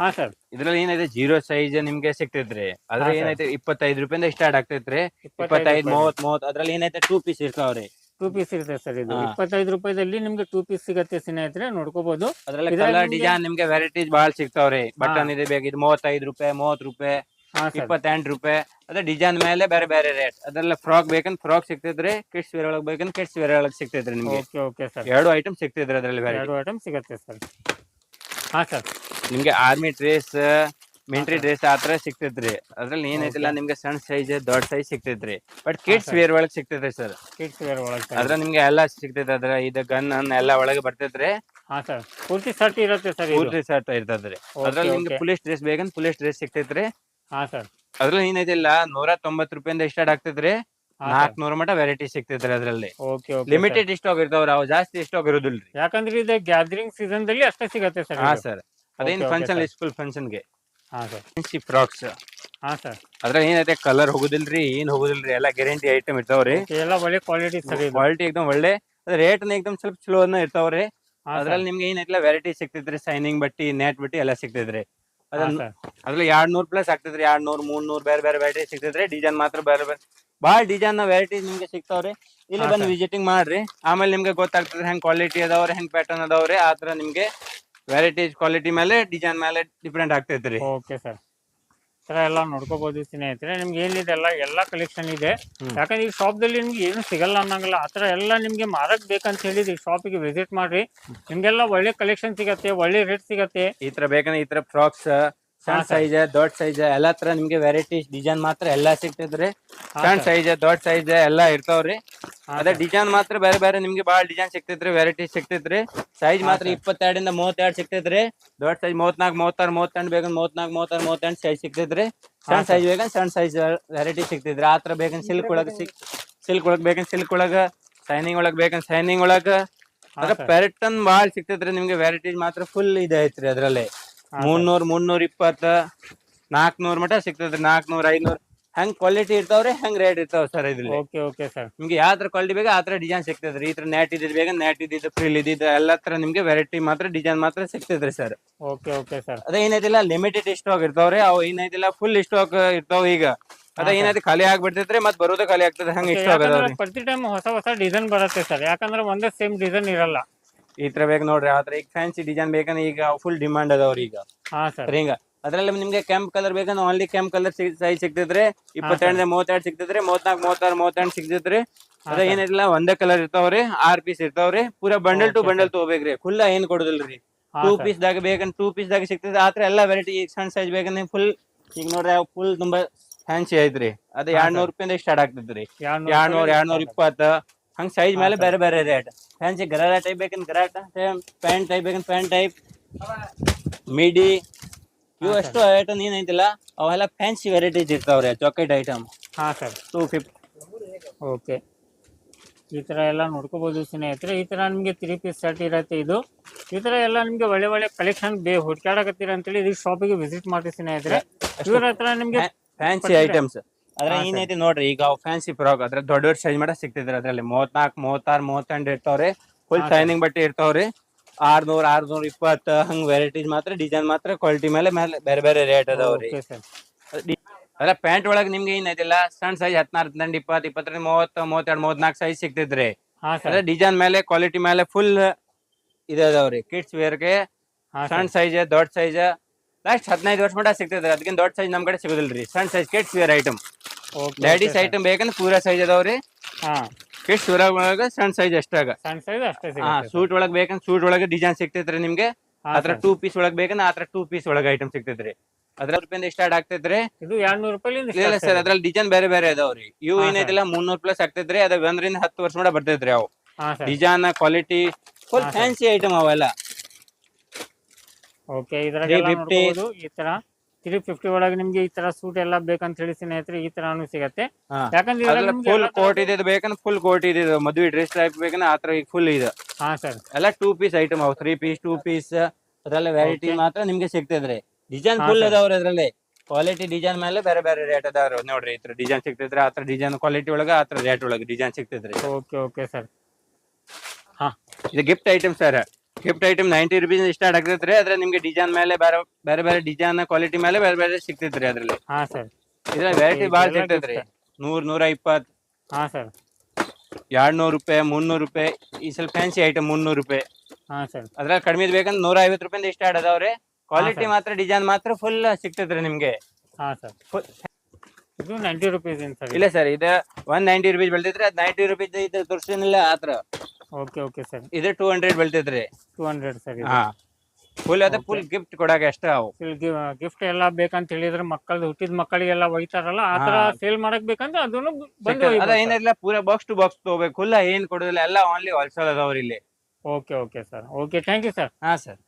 ಹಾ ಸರ್. ಇದ್ರಲ್ಲಿ ಏನೈತೆ ಜೀರೋ ಸೈಜ್ ನಿಮ್ಗೆ ಸಿಗ್ತೈತ್ರಿ ಅದ್ರಲ್ಲಿ. ಏನೈತೆ ಇಪ್ಪತ್ತೈದು ರೂಪಾಯಿಂದ ಸ್ಟಾರ್ಟ್ ಆಗ್ತೈತ್ರಿ. ಇಪ್ಪತ್ತೈದು ಮೂವತ್ ಮೂವತ್ ಅದ್ರಲ್ಲಿ ಏನೈತೆ ಟೂ ಪೀಸ್ ಇರ್ತಾವ್ರಿ. ಟೂ ಪೀಸ್ ಇರುತ್ತೆ ಸರ್ ಇದು. ಹಾ. ಇಪ್ಪತ್ತೈದು ರೂಪಾಯಿದಲ್ಲಿ ನಿಮ್ಗೆ ಟೂ ಪೀಸ್ ಸಿಗತ್ತೆ ಸ್ನೇಹಿತರೆ ನೋಡ್ಕೋಬಹುದು ಅದ್ರಲ್ಲಿ ಇದ್ರಲ್ಲಿ ಕಲರ್ ನಿಮ್ಗೆ- ಡಿಸೈನ್ ನಿಮ್ಗೆ ವೆರೈಟೀಸ್ ಬಹಳ ಸಿಗ್ತಾವ್ರಿ. ಬಟನ್ ಇದೆ ಬೇಕು ಇದು ಮೂವತ್ತೈದು ರೂಪಾಯಿ ಮೂವತ್ ರೂಪಾಯಿ ಹಾ ಸರ್. ಇಪ್ಪತ್ತೆಂಟು ರೂಪಾಯಿ. ಅದೇ ಡಿಸೈನ್ ಮೇಲೆ ಬೇರೆ ಬೇರೆ ರೇಟ್ ಅದ್ರಲ್ಲಿ ಫ್ರಾಕ್ ಬೇಕಂದ್ರೆ ಫ್ರಾಕ್ ಸಿಗ್ತೈತ್ರಿ ಕಿಡ್ಸ್ ವೇರ್ ಒಳಗ್ ಬೇಕಂದ್ರೆ ಕಿಡ್ಸ್ ವೇರ್ ಒಳಗ್ ಸಿಗ್ತೈತ್ರಿ ನಿಮ್ಗೆ. ಓಕೆ ಓಕೆ ಸರ್ ಎರಡು ಐಟಮ್ ಸಿಗ್ತೈತ್ರಿ ಅದ್ರಲ್ಲಿ ವೆರೈಟಿ ಎರಡು ಐಟಮ್ ಸಿಗತ್ತೆ ಸರ್ ಹಾ ಸರ್ ನಿಮ್ಗೆ army dress military dress dress ಆತರ ಸಿಕ್ತೈತ್ರಿ ಅದ್ರಲ್ಲಿ ಏನೈತಿಲ್ಲ. ನಿಮ್ಗೆ ಸಣ್ಣ ಸೈಜ್ ದೊಡ್ಡ ಸೈಜ್ ಸಿಕ್ತೈತ್ರಿ ಬಟ್ ಕಿಡ್ಸ್ ವೇರ್ ಒಳಗ್ ಸಿಕ್ತೈತ್ರಿ ಸರ್ ಕಿಡ್ಸ್ ವೇರ್ ಒಳಗೆ ಅದ್ರ ನಿಮ್ಗೆ ಎಲ್ಲಾ ಸಿಕ್ತೈತೆ ಅದ್ರ ಇದ ಗನ್ ಎಲ್ಲ ಒಳಗೆ ಬರ್ತೈತ್ರಿ. ಹಾ ಸರ್ ಪೂರ್ತಿ ಶರ್ಟ್ ಇರುತ್ತೆ ಸರ್ ಇದು. ಪೂರ್ತಿ ಸೆಟ್ ಇರ್ತದ್ರಿ ಅದ್ರಲ್ಲಿ ನಿಮ್ಗೆ ಪೊಲೀಸ್ ಡ್ರೆಸ್ ಬೇಕಂದ್ರೆ ಪೊಲೀಸ್ ಡ್ರೆಸ್ ಸಿಕ್ತೈತ್ರಿ ಹಾ ಸರ್ ಅದ್ರಲ್ಲಿ ಏನೈತಿಲ್ಲ ನೂರ ತೊಂಬತ್ ರೂಪಾಯಿಂದ ಸ್ಟಾರ್ಟ್ ಆಗ್ತೈತ್ರಿ. ನಾಲ್ಕನೂರ ಮಟ ವೆರೈಟಿ ಸಿಕ್ತೈತ್ರಿ ಅದ್ರಲ್ಲಿ. ಓಕೆ ಓಕೆ ಲಿಮಿಟೆಡ್ ಸ್ಟಾಕ್ ಇರ್ತಾವ್ರಿ ಅವು ಜಾಸ್ತಿ ಸ್ಟಾಕ್ ಇರೋದಿಲ್ರಿ. ಯಾಕಂದ್ರೆ ಇದು ಗ್ಯಾದರಿಂಗ್ ಸೀಸನ್ ದಲ್ಲಿ ಅಷ್ಟೇ ಸಿಗತ್ತೆ ಸರ್ ಹಾ ಸರ್ ಅದೇನ್ Okay, okay, ಫಂಕ್ಷನ್. ಸ್ಕೂಲ್ ಫಂಕ್ಷನ್ಗೆ ಹಾ ಸರ್. ಫ್ರಾಕ್ಸ್ ಹಾ ಸರ್. ಅದ್ರಲ್ಲಿ ಏನೈತೆ? ಕಲರ್ ಹೋಗುದಿಲ್ರಿ ಏನ್ ಹೋಗುದಿಲ್ರಿ? ಎಲ್ಲಾ ಗ್ಯಾರಂಟಿ ಐಟಮ್ ಇರ್ತಾವ್ರಿ. ಎಲ್ಲ ಒಳ್ಳೆ ಕ್ವಾಲಿಟಿ ಸರ್ ಇದು. ಕ್ವಾಲಿಟಿ ಎಕ್ದಮ್ ಒಳ್ಳೆ. ರೇಟ್ ಎಕ್ದಮ್ ಸ್ವಲ್ಪ ಸ್ಲೋ ಇರ್ತಾವ್ರಿ. ಅದ್ರಲ್ಲಿ ನಿಮ್ಗೆ ಏನೈತಿಲ್ಲ ವೆರೈಟಿ ಸಿಗ್ತೈತ್ರಿ ಸೈನಿಂಗ್ ಬಟ್ಟಿ ನೆಟ್ ಬಟ್ಟಿ ಎಲ್ಲ ಸಿಗ್ತೈತ್ರಿ. ಅದ್ರಲ್ಲಿ ಸರ್. ಅದ್ರಲ್ಲಿ ಎರಡ್ ನೂರ್ ಪ್ಲಸ್ ಆಗ್ತೈತ್ರಿ. ಎರಡ್ ನೂರ್ ಮೂರ್ ನೂರ್ ಬೇರೆ ಬೇರೆ ವೆರೈಟಿ ಸಿಗ್ತೈತ್ರಿ. ಡಿಸೈನ್ ಮಾತ್ರ ಬೇರೆ ಬೇರೆ. ಬಹಳ ಡಿಸೈನ್ ವೆರೈಟಿ ನಿಮ್ಗೆ ಸಿಗ್ತಾವ್ರಿ. ಇಲ್ಲಿ ಬಂದು ವಿಸಿಟಿಂಗ್ ಮಾಡ್ರಿ. ಆಮೇಲೆ ನಿಮ್ಗೆ ಗೊತ್ತಾಗ್ತದೆ ಹೆಂಗ್ ಕ್ವಾಲಿಟಿ ಅದಾವ್ರಿ ಹೆಂಗ್ ಪ್ಯಾಟರ್ನ್ ಅದಾವ್ರಿ. ಆತರ ನಿಮ್ಗೆ ವೆರೈಟೀಸ್ ಕ್ವಾಲಿಟಿ ಮೇಲೆ ಡಿಸೈನ್ ಮೇಲೆ ಡಿಫ್ರೆಂಟ್ ಆಗ್ತೈತ್ರಿ ಓಕೆ ಸರ್ ಥರ ಎಲ್ಲ ನೋಡ್ಕೋಬಹುದು ಸ್ನೇಹಿತರೆ. ನಿಮ್ಗೆ ಏನಿದೆ ಎಲ್ಲ ಎಲ್ಲ ಕಲೆಕ್ಷನ್ ಇದೆ. ಯಾಕಂದ್ರೆ ಈ ಶಾಪ್ದಲ್ಲಿ ನಿಮ್ಗೆ ಏನು ಸಿಗಲ್ಲ ಅನ್ನಂಗಿಲ್ಲ. ಆ ಥರ ಎಲ್ಲ ನಿಮ್ಗೆ ಮಾರಕ್ ಬೇಕಂತ ಹೇಳಿದ್ರೆ ಈ ಶಾಪಿಗೆ ವಿಸಿಟ್ ಮಾಡ್ರಿ. ನಿಮ್ಗೆಲ್ಲ ಒಳ್ಳೆ ಕಲೆಕ್ಷನ್ ಸಿಗತ್ತೆ ಒಳ್ಳೆ ರೇಟ್ ಸಿಗತ್ತೆ. ಈ ತರ ಬೇಕಂದ್ರೆ ಈ ತರ ಫ್ರಾಕ್ಸ್ ಸಣ್ಣ ಸೈಜ್ ದೊಡ್ಡ ಸೈಜ್ ಎಲ್ಲಾ ತರ ನಿಮ್ಗೆ ವೆರೈಟಿ ಡಿಸೈನ್ ಮಾತ್ರ ಎಲ್ಲಾ ಸಿಗ್ತದ್ರಿ ಸಣ್ಣ. ಸೈಜ್ ದೊಡ್ಡ ಸೈಜ್ ಎಲ್ಲಾ ಇರ್ತಾವ್ರಿ. ಅದೇ. ಡಿಸೈನ್ ಮಾತ್ರ ಬೇರೆ ಬೇರೆ ನಿಮ್ಗೆ ಬಹಳ ಡಿಸೈನ್ ಸಿಕ್ತೈತ್ರಿ ವೆರೈಟಿ ಸಿಕ್ತೈತ್ರಿ ಸೈಜ್ ಮಾತ್ರ ಇಪ್ಪತ್ತೆರಡಿಂದ ಮೂವತ್ತೆರಡು ಸಿಕ್ತೈತ್ರಿ ದೊಡ್ಡ ಸೈಜ್ ಮೂವತ್ನಾಲ್ಕು ಮೂವತ್ತಾರು ಮೂವತ್ತೆಂಟು ಬೇಗ ಮೂವತ್ನಾಲ್ಕು ಮೂವತ್ತಾರು ಮೂವತ್ತೆಂಟು ಸೈಜ್ ಸಿಕ್ತೈತ್ರಿ ಸಣ್ಣ. ಸೈಜ್ ಬೇಗ ಸಣ್ಣ ಸೈಜ್ ವೆರೈಟಿ ಸಿಕ್ತೈತ್ರಿ ಆ ತರ ಬೇಕಂದ್ರೆ ಸಿಲ್ಕ್ ಒಳಗೆ ಸಿಕ್ ಸಿಲ್ಕ್ ಒಳಗೆ ಬೇಕಂದ್ರೆ ಸಿಲ್ಕ್ ಒಳಗ ಸೈನಿಂಗ್ ಒಳಗೆ ಬೇಕಂದ್ರೆ ಸೈನಿಂಗ್ ಒಳಗ. ಅದ್ರ. ಪ್ಯಾರಟನ್ ಸಿಕ್ತೈತ್ರಿ ಸಿಗ್ತೈತ್ರಿ ನಿಮ್ಗೆ ವೆರೈಟೀಸ್ ಮಾತ್ರ ಫುಲ್ ಇದೆ ಐತ್ರಿ ಅದರಲ್ಲಿ. ಮುನ್ನೂರ್ ಮುನ್ನೂರ್ ಇಪ್ಪತ್ತ ನಾಲ್ಕನೂರ್ ಮಟ ಸಿಗ್ತೈತ್ರಿ ನಾಲ್ಕನೂರ್ ಐನೂರ್. ಹೆಂಗ್ ಕ್ವಾಲಿಟಿ ಇರ್ತಾವ್ರಿ ಹೆಂಗ್ ರೇಟ್ ಇರ್ತಾವ ಸರ್ ಇದ್ರಲ್ಲಿ? ಓಕೆ ಓಕೆ ಸರ್ ನಿಮ್ಗೆ ಯಾವ ತರ ಕ್ವಾಲಿಟಿ ಬೇಕು ಆ ತರ ಡಿಸೈನ್ ಸಿಗ್ತೈತ್ರಿ ಈ ತರ ನೆಟ್ ಇದ್ದಿದ್ ಬೇಗ ನೆಟ್ ಇದ್ದಿದ್ದು ಫ್ರಿಲ್ ಇದ್ದಿದ್ದು ಎಲ್ಲಾ ತರ ನಿಮ್ಗೆ ವೆರೈಟಿ ಮಾತ್ರ ಡಿಸೈನ್ ಮಾತ್ರ ಸಿಗ್ತೈತ್ರಿ ಸರ್ ಓಕೆ ಓಕೆ ಸರ್ ಅದೇ ಏನೈತಿಲ್ಲ ಲಿಮಿಟೆಡ್ ಸ್ಟಾಕ್ ಇರ್ತಾವ್ರಿ. ಅವು ಏನೈತಿಲ್ಲ ಫುಲ್ ಸ್ಟಾಕ್ ಇರ್ತಾವ ಈಗ. ಅದೇ. ಏನೈತಿ ಖಾಲಿ ಆಗ್ಬಿಡ್ತೈತ್ರಿ ಮತ್ ಬರೋದೇ ಖಾಲಿ ಆಗ್ತದೆ ಹಂಗ ಸ್ಟಾಕ್ ಅದಾವ್ರಿ ಪ್ರತಿ ಟೈಮ್ ಹೊಸ ಹೊಸ ಡಿಸೈನ್ ಬರುತ್ತೆ ಸರ್ ಯಾಕಂದ್ರೆ ಒಂದೇ ಸೇಮ್ ಡಿಸೈನ್ ಇರಲ್ಲ. ಈ ತರ ಬೇಕು ನೋಡ್ರಿ ಆತರ ಈಗ ಫ್ಯಾನ್ಸಿ ಡಿಸೈನ್ ಬೇಕಂದ್ರೆ ಈಗ ಫುಲ್ ಡಿಮಾಂಡ್ ಅದಾವ್ರಿ ಈಗ. ಹಾ ಸರಿ ಹಿಂಗ ಅದ್ರಲ್ಲಿ ನಿಮ್ಗೆ ಕೆಂಪ್ ಕಲರ್ ಬೇಕಂದ್ರೆ ಓನ್ಲಿ ಕೆಂಪ್ ಕಲರ್ ಸೈಜ್ ಸಿಗ್ತಿದ್ರೆ ಇಪ್ಪತ್ತೆರಡನೇ ಮೂವತ್ತೆರಡು ಸಿಗ್ತಿದ್ರೆ ಮೂವತ್ನಾಲ್ಕು ಮೂವತ್ತಾರು ಮೂವತ್ತೆಂಟು ಸಿಗ್ತೈತ್ರಿ. ಅದ. ಏನಿಲ್ಲ ಒಂದೇ ಕಲರ್ ಇರ್ತಾವ್ರಿ ಆರ್ ಪೀಸ್ ಇರ್ತಾವ್ರಿ. ಪೂರಾ ಬಂಡಲ್ ಟು ಬಂಡಲ್ ತಗೋಬೇಕ್ರಿ. ಫುಲ್ ಏನ್ ಕೊಡುದಿಲ್ರಿ. ಟೂ ಪೀಸ್ ದಾಗ ಬೇಕಂದ್ರೆ ಟೂ ಪೀಸ್ ದಾಗ ಸಿಗ್ತದೆ ಆತರ ಎಲ್ಲಾ ವೆರೈಟಿ ಸಣ್ಣ ಸೈಜ್ ಬೇಕಂದ್ರೆ ಫುಲ್ ಈಗ ನೋಡ್ರಿ ಫುಲ್ ತುಂಬಾ ಫ್ಯಾನ್ಸಿ ಐತ್ರಿ. ಅದ ಎರಡ್ ನೂರ್ ರೂಪಾಯಿಂದ ಸ್ಟಾರ್ಟ್ ಆಗ್ತದ್ರಿ ಎರಡ್ನೂರು ಎರಡ್ ನೂರ್ ಎರಡ್ ನೂರ್ ಇಪ್ಪತ್ತ. ಹಂಗ್ ಸೈಜ್ ಮೇಲೆ. ಬೇರೆ ಬೇರೆ ರೇಟ್ ಫ್ಯಾನ್ಸಿ ಗರಾಟ ಟೈಪ್ ಬೇಕಂದ್ರೆ ಗರಾಟ ಪ್ಯಾಂಟ್ ಟೈಪ್ ಬೇಕಂದ್ರೆ ಪ್ಯಾಂಟ್ ಟೈಪ್ ಮಿಡಿ ಇವು ಅಷ್ಟು ಎಷ್ಟು ಐಟಮ್ ಏನೈತಿಲ್ಲ ಅವೆಲ್ಲ ಫ್ಯಾನ್ಸಿ ವೆರೈಟೀಸ್ ಇರ್ತಾವ್ರಿ ಚಾಕ್ಲೇಟ್ ಐಟಮ್ ಹಾ ಸರ್. ಟೂ ಫಿಫ್ಟಿ ಓಕೆ ಈ ಥರ ಎಲ್ಲ ನೋಡ್ಕೋಬೋದು ಸ್ನೇಹಿತರೆ. ಈ ಥರ ನಿಮಗೆ ತ್ರೀ ಪೀಸ್ ಸೆಟ್ ಇರತ್ತೆ ಇದು. ಈ ಥರ ಎಲ್ಲ ನಿಮಗೆ ಒಳ್ಳೆ ಒಳ್ಳೆ ಕಲೆಕ್ಷನ್ ಬೇ ಹುಡ್ಕಾಡಕತ್ತೀರ ಅಂತೇಳಿ ಈ ಶಾಪಿಗೆ ವಿಸಿಟ್ ಮಾಡಿ ಸ್ನೇಹಿತರೆ. ಇವ್ರ ಹತ್ರ ನಿಮಗೆ ಫ್ಯಾನ್ಸಿ ಐಟಮ್ಸ್ ಅದ್ರ. ಏನೈತಿ ನೋಡ್ರಿ ಈಗ ಫ್ಯಾನ್ಸಿ ಫ್ರಾಕ್ ಅದ್ರ ದೊಡ್ಡ ದೊಡ್ಡ ಸೈಜ್ ಮಾಡ ಸಿಗ್ತಿದ್ರಿ ಅದ್ರಲ್ಲಿ ಮೂವತ್ನಾಲ್ಕು ಮೂವತ್ತಾರು ಮೂವತ್ತೆಂಟು ಇರ್ತಾವ್ರಿ. ಫುಲ್. ಶೈನಿಂಗ್ ಬಟ್ಟೆ ಇರ್ತಾವ್ರಿ. ಆರ್ನೂರ್ ಆರ್ನೂರ್ ಇಪ್ಪತ್ ಹಂಗ್ ವೆರೈಟೀಸ್ ಮಾತ್ರ ಡಿಸೈನ್ ಮಾತ್ರ ಕ್ವಾಲಿಟಿ ಮೇಲೆ ಮೇಲೆ ಬೇರೆ ಬೇರೆ ರೇಟ್ ಅದಾವ್ರಿ ಓಕೆ ಸರ್ ಅದ್ರ ಪ್ಯಾಂಟ್ ಒಳಗ್ ನಿಮ್ಗೆ ಏನೈತಿಲ್ಲ ಸಣ್ಣ ಸೈಜ್ ಹದಿನಾರು ಹದಿನೆಂಟು ಇಪ್ಪತ್ ಇಪ್ಪತ್ತರಿಂದ ಮೂವತ್ತು ಮೂವತ್ತೆರಡು ಮೂವತ್ನಾಲ್ಕು ಸೈಜ್ ಸಿಗ್ತೈತ್ರಿ ಹಾ ಅದ್ರ ಡಿಸೈನ್ ಮೇಲೆ ಕ್ವಾಲಿಟಿ ಮೇಲೆ ಫುಲ್ ಇದಾವ್ರಿ ಕಿಡ್ಸ್ ವೇರ್ಗೆ ಹಾ ಸಣ್ಣ ಸೈಜ್ ದೊಡ್ಡ ಸೈಜ್ ಲಾಸ್ಟ್ ಹದಿನೈದು ವರ್ಷ ಮಟ್ಟ ಸಿಗ್ತೈತ್ರಿ ಅದಕ್ಕಿಂತ ದೊಡ್ಡ ಸೈಜ್ ನಮ್ ಕಡೆ ಸಿಗುದಿಲ್ರಿ. ಸಣ್ಣ size kids wear item okay ladies item ಬೇಕಂದ್ರೆ ಪೂರಾ ಸೈಜ್ ಅದಾವ್ರಿ ಹಾ. ಕಿಡ್ಸ್ ವೇರ್ ಒಳಗ ಸಣ್ಣ ಸೈಜ್ ಎಷ್ಟಾಗ ಸಣ್ಣ ಸೈಜ್ ಅಷ್ಟೇ ಹಾ ಸಿಗುತ್ತೆ ಸೂಟ್ ಒಳಗ್ ಬೇಕಂದ್ರೆ ಸೂಟ್ ಒಳಗ ಡಿಸೈನ್ ಸಿಗ್ತೈತ್ರಿ ನಿಮ್ಗೆ. ಹಾ, ಆತರ. ಟೂ ಪೀಸ್ ಒಳಗ್ ಬೇಕಂದ್ರೆ ಆತರ ಟೂ ಪೀಸ್ ಒಳಗ ಐಟಮ್ ಸಿಗ್ತೈತ್ರಿ. ಅದ್ರ ರೂಪಾಯಿಂದ ಸ್ಟಾರ್ಟ್ ಆಗ್ತೈತ್ರಿ. ಇದು ಎರಡ್ನೂರು ರೂಪಾಯಿ ಇಲ್ಲ ಸರ್. ಅದ್ರಲ್ಲಿ ಡಿಸೈನ್ ಬೇರೆ ಬೇರೆ ಅದಾವ್ರಿ ಇವು ಹಾ. ಏನೈತಿಲ್ಲ ಮುನ್ನೂರ್ ಪ್ಲಸ್ ಆಗ್ತೈತ್ರಿ. ಅದ ಒಂದರಿಂದ ಹತ್ತು ವರ್ಷ ಮಾಡ ಬರ್ತೈತ್ರಿ ಅವು. ಹಾ ಸರ್. ಡಿಸೈನ್ ಕ್ವಾಲಿಟಿ ಫುಲ್ ಹಾ. ಫ್ಯಾನ್ಸಿ ಐಟಮ್ ಅವೆಲ್ಲ. ಓಕೆ ಇದ್ರಾಗೆಲ್ಲ 350 ನೋಡ್ಬೋದು ಈ ತರ. ತ್ರೀ ಫಿಫ್ಟಿ ಒಳಗೆ ನಿಮ್ಗೆ ಈ ತರ ಸೂಟ್ ಎಲ್ಲ ಬೇಕಂತ ಹೇಳಿ ಸ್ನೇಹಿತರೆ ಈ ತರಾನು ಸಿಗತ್ತೆ. ಯಾಕಂದ್ರೆ ನಿಮ್ಗೆ ಫುಲ್ ಎಲ್ಲ ಕೋಟ್ ಇದೆ ಬೇಕಂದ್ರೆ ಫುಲ್ ಕೋಟ್ ಇದೆ ಮದ್ವೆ ಡ್ರೆಸ್ ಟೈಪ್ ಬೇಕಂದ್ರೆ ಆತರ ಈಗ ಫುಲ್ ಇದೆ. ಹಾ ಸರ್. ಎಲ್ಲ ಟೂ ಪೀಸ್ ಐಟಮ್ ಅವು ತ್ರೀ ಪೀಸ್ ಟೂ ಪೀಸ್ ಅದೆಲ್ಲ ವೆರೈಟಿ Okay. ಮಾತ್ರ ನಿಮ್ಗೆ ಸಿಗ್ತದ್ರಿ ಡಿಸೈನ್ ಹಾ, ಫುಲ್ sir. ಅದಾವ್ರಿ ಅದ್ರಲ್ಲಿ. ಕ್ವಾಲಿಟಿ ಡಿಸೈನ್ ಮೇಲೆ ಬೇರೆ ಬೇರೆ ರೇಟ್ ಅದಾವ್ರಿ. ನೋಡ್ರಿ ಇತ್ರ ತರ ಡಿಸೈನ್ ಸಿಗ್ತೈತ್ರಿ ಆತರ ಡಿಸೈನ್ ಕ್ವಾಲಿಟಿ ಒಳಗ ಆತರ ರೇಟ್ ಒಳಗ ಡಿಸೈನ್ ಸಿಗ್ತೈತ್ರಿ ಓಕೆ ಓಕೆ ಸರ್ ಇದು gift item sir gift item ninety rupees start ಆಗ್ತೈತ್ರಿ. ಅದ್ರ ನಿಮ್ಗೆ ಡಿಸೈನ್ ಮೇಲೆ ಬೇರೆ ಬೇರೆ ಬೇರೆ ಡಿಸೈನ್ ಕ್ವಾಲಿಟಿ ಮೇಲೆ ಬೇರೆ ಬೇರೆ ಸಿಗ್ತೈತ್ರಿ ಅದ್ರಲ್ಲಿ. ಹಾ ಸರ್ ಇದ್ರ ವೆರೈಟಿ ಬಾಳ ಸಿಕ್ತೈತ್ರಿ ಸಿಗ್ತೈತ್ರಿ. ನೂರ್ ನೂರ ಇಪ್ಪತ್ ಹಾ ಸರ್ ಎರಡ್ ನೂರ್ ರೂಪಾಯಿ ಮುನ್ನೂರ್ ರೂಪಾಯಿ ಈ ಸ್ವಲ್ಪ ಫ್ಯಾನ್ಸಿ ಐಟಮ್ ಮುನ್ನೂರ್ ರೂಪಾಯಿ. ಹಾ ಸರ್ ಅದ್ರಾಗ ಕಡಿಮೆ ಬೇಕಂದ್ರೆ ನೂರ ಐವತ್ತು ರೂಪಾಯಿಂದ ಸ್ಟಾರ್ಟ್ ಅದಾವ್ರಿ ಕ್ವಾಲಿಟಿ ಮಾತ್ರ ಡಿಸೈನ್ ಮಾತ್ರ ಫುಲ್ ಸಿಗ್ತೈತ್ರಿ ನಿಮ್ಗೆ. ಹಾ ಸರ್ ಇದು ನೈಂಟಿ ರುಪೀಸ್ ಇಲ್ಲ ಸರ್ ಇದು ಒನ್ ನೈಂಟಿ ರುಪೀಸ್ ಬೆಳ್ತೈತ್ರಿ ಅದ್ ನೈಂಟಿ ರುಪೀಸ್ ಇದು ತೋರಿಸಿನಿಲ್ಲ ಆತರ. Okay okay sir. ಇದು ಟೂ ಹಂಡ್ರೆಡ್ ಬೆಳ್ತೈತ್ರಿ ಟೂ ಹಂಡ್ರೆಡ್ ಸರ್ ಹಾ. ಫುಲ್ ಅದ ಫುಲ್ ಗಿಫ್ಟ್ ಕೊಡಾಗ ಅಷ್ಟ ಅವು. ಗಿಫ್ಟ್ ಎಲ್ಲ ಬೇಕಂತ ಹೇಳಿದ್ರೆ ಮಕ್ಕಳದು ಹುಟ್ಟಿದ ಮಕ್ಕಳಿಗೆಲ್ಲ ಒಯ್ತಾರಲ್ಲ ಆ ತರ. ಸೇಲ್ ಮಾಡಕ್ ಬೇಕಂದ್ರೆ ಅದನ್ನು ಬಂದು. ಅದ ಏನಿಲ್ಲ ಪೂರಾ ಬಾಕ್ಸ್ ಟು ಬಾಕ್ಸ್ ತಗೋಬೇಕು. ಫುಲ್ ಏನ್ ಕೊಡೋದಿಲ್ಲ. ಎಲ್ಲ ಓನ್ಲಿ ಹೋಲ್ಸೇಲ್ ಅದಾವ್ರಿ ಇಲ್ಲಿ. Okay okay sir. Okay thank you sir. ಹಾ ಸರ್.